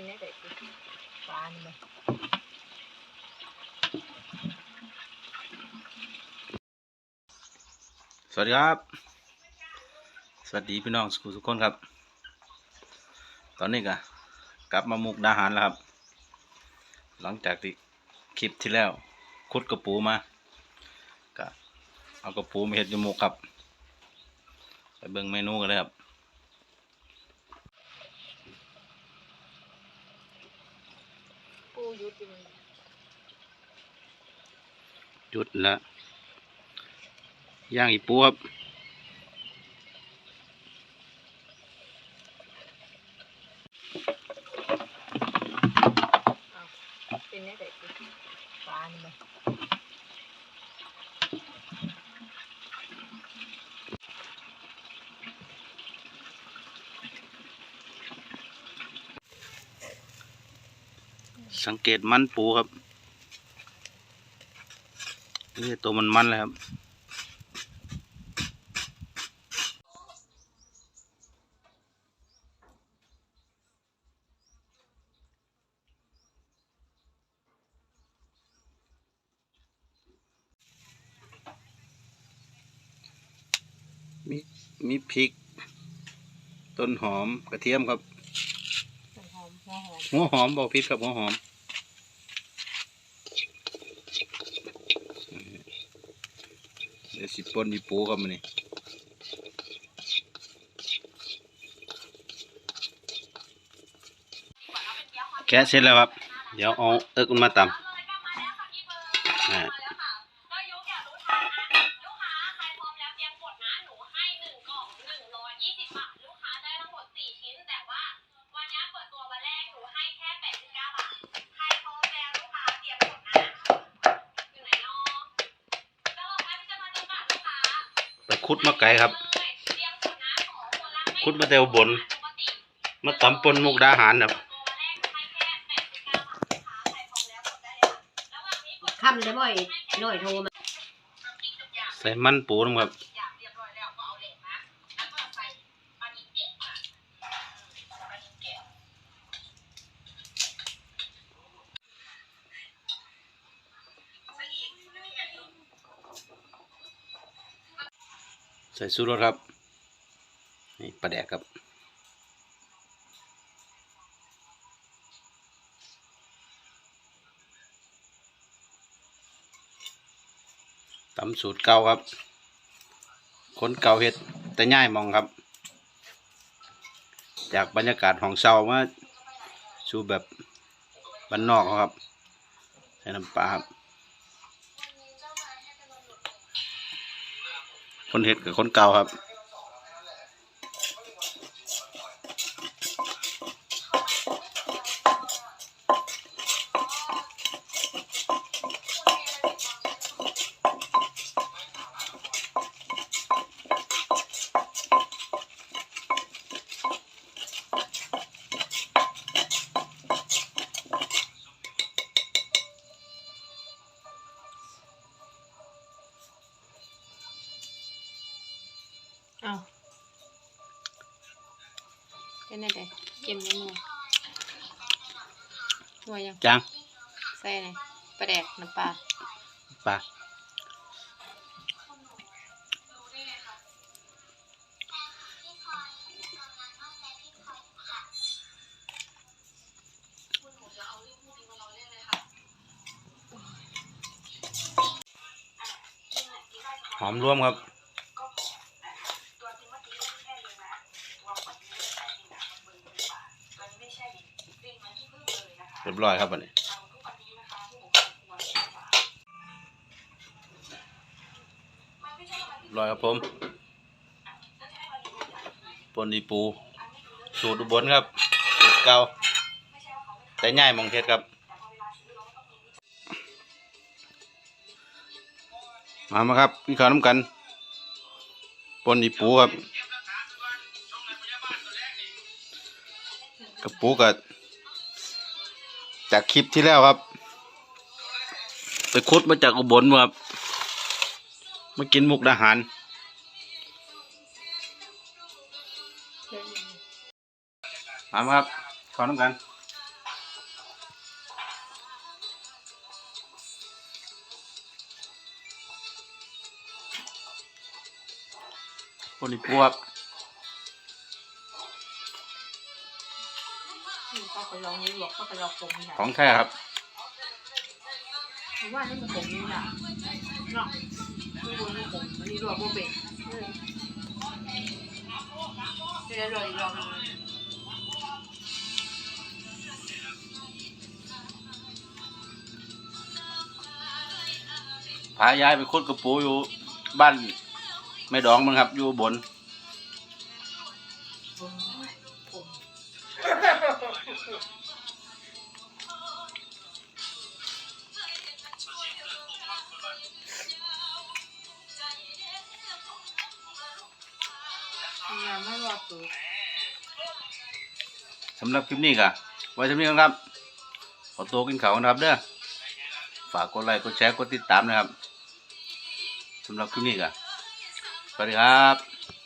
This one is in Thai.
เป็นได้แต่คือฟ้านี่มันสวัสดีครับ สวัสดีพี่น้องทุกคนครับ ตอนนี้ก็กลับมามุกดาหารแล้วครับ หลังจากที่คลิปที่แล้วขุดกระปูมาก็เอากระปูมาเห็ดยมุกครับ ไปเบิ่งเมนูกันเลยครับ ยุดอยู่มันหยุดละย่างอีปูครับ เอาเป็นได้แต่คือฟ้านี่มัน สังเกตมันปูครับนี่ตัวมันมันเลยครับ มีมีพริก ต้นหอมกระเทียมครับมันหอมหัวหอมหัวหอมบอกพริกครับหัวหอม เดี๋ยวสิ ปนมีปูกับมันนี่แค่เสร็จแล้วครับ เดี๋ยวเอาเอิกมันมาตำอ่า ก็ยุอยากรู้ทางนะลูกค้าใครพร้อมแล้วเตรียมกดนะ หนูให้หนึ่งกล่องหนึ่งร้อยยี่สิบบาท ลูกค้าได้ทั้งหมดสี่ชิ้น แต่ว่าวันนี้เปิดตัววันแรกหนูให้แค่แปดสิบเก้าบาท ใครพร้อมแล้วลูกค้าเตรียมกดนะ อยู่ไหนเนาะก็บอกว่าจะมาจำกัดลูกค้า ไป คุดมาไกลครับเตรียมกดนะขอคนละไม่คุดมาแต่อุบลปกติมาตำปนมุกดาหารครับเปิดตัววันแรกหนูให้แค่แปดสิบเก้าบาทลูกค้าใครพร้อมแล้วกดได้เลยค่ะระหว่างนี้กดคำได้บ่อยหน่อยโทรมา ใส่มันปูนะครับ อย่างเรียบร้อยแล้วก็เอาเหล็กนะ แล้วก็ใส่ปลาดินแกะมาปลาดินแกะ ใส่ซูรสครับ นี่ปลาแดกครับตำสูตรเก่าครับ คนเก่าเฮ็ดแต่ง่ายมองครับ จากบรรยากาศของเศร้ามาสู่แบบบ้านนอกครับ ใส่น้ำปลาครับ คนเห็ดกับคนเก่าครับ เป็นได้แต่เก็มยังไงหัวยังจังใส่ไหนปลาแดกน้ำปลาปลาหอมรวมครับ รียบร้อยครับอันนี้เรียบร้อยครับผมปนดีปู สูตรอุบลครับสูตรเก่าแต่ง่ายมองเทศครับ มามาครับพี่ขาวน้ำกันปนดีปูครับกับปูกับ จากคลิปที่แล้วครับ ไปคุดมาจากอุบลครับมากินมุกอาหาร มาครับ ขอน้ำกันคนอีกพวก ก็ไปลองนี้บอกก็ไปลองผมนี่ของแท้ครับ ผมว่านี่มันผมนี่แหละเนาะไม่รู้นี่ผมอันนี้รวมโมเป็นเดี๋ยวรออีกรอบนึงพายายไปคุดกระปูอยู่บ้านแม่ดองมันครับ อยู่บน งานไม่รอสูสำหรับคลิปนี้ก็ไว้เท่านี้นะครับ ขอตัวกินข้าวนะครับเด้อ ฝากกดไลค์กดแชร์กดติดตามนะครับสำหรับคลิปนี้ก็สวัสดีครับ